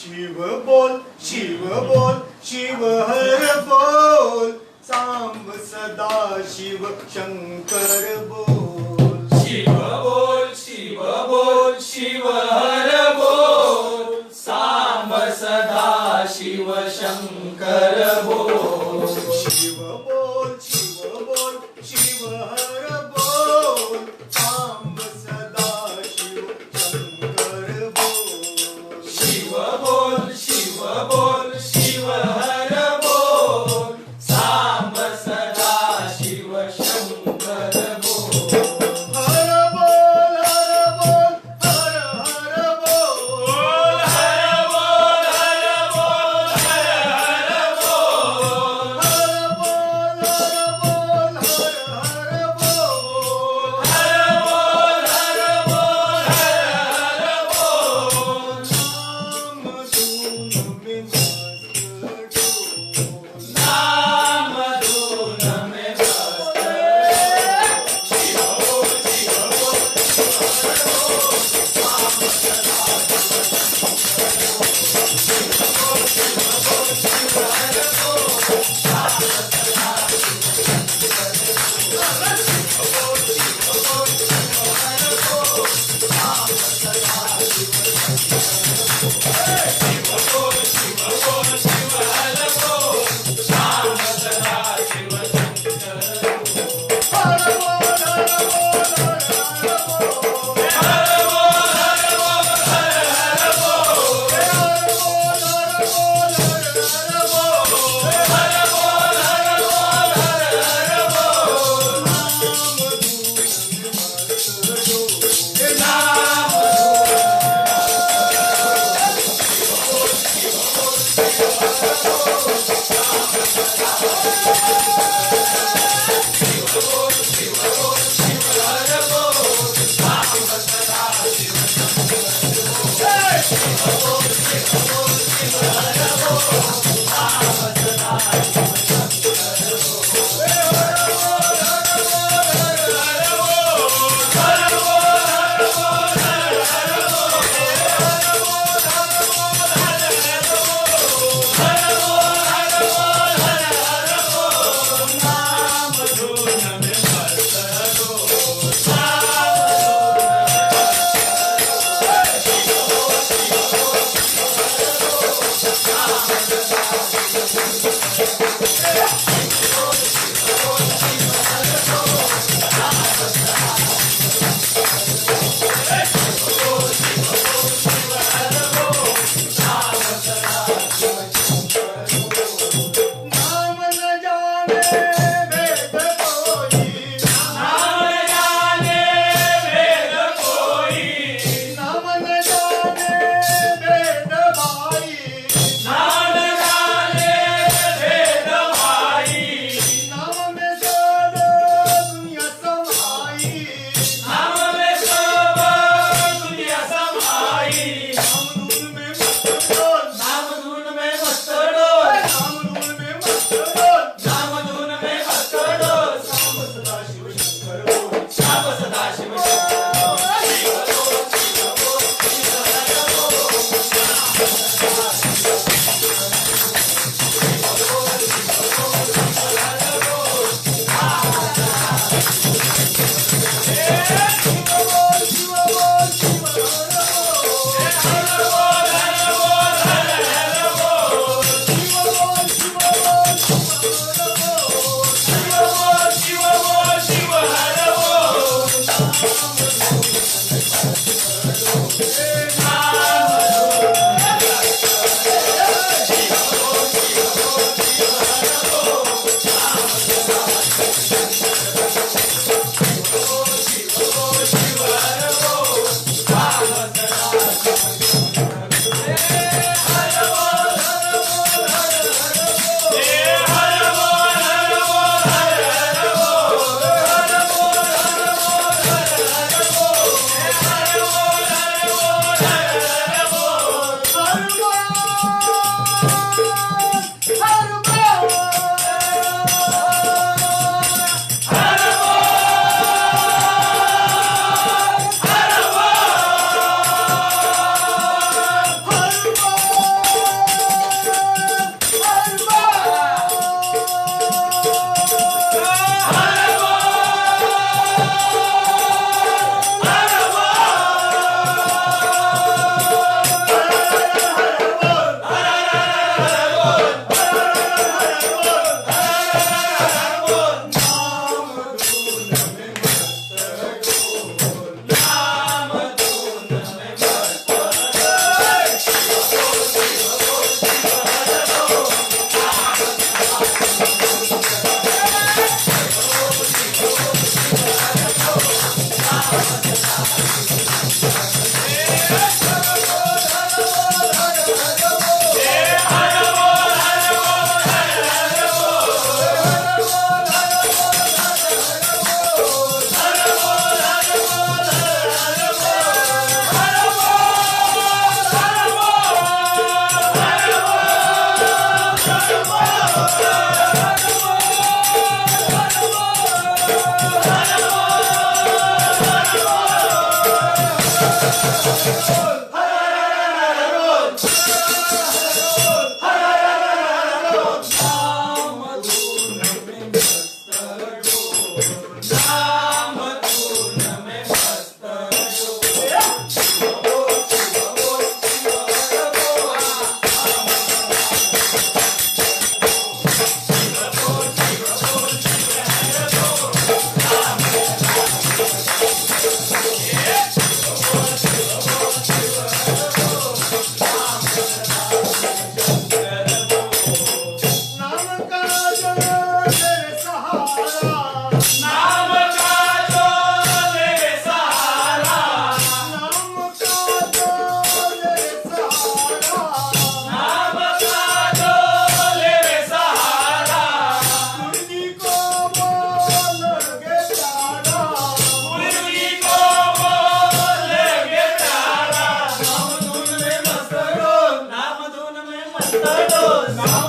शिव बोल शिव बोल. शिव हर बोल सांब सदा शिव शंकर बोल. शिव बोल शिव बोल. शिव हर बोल सांब सदा शिव शंकर बोल. शिव बोल Santos.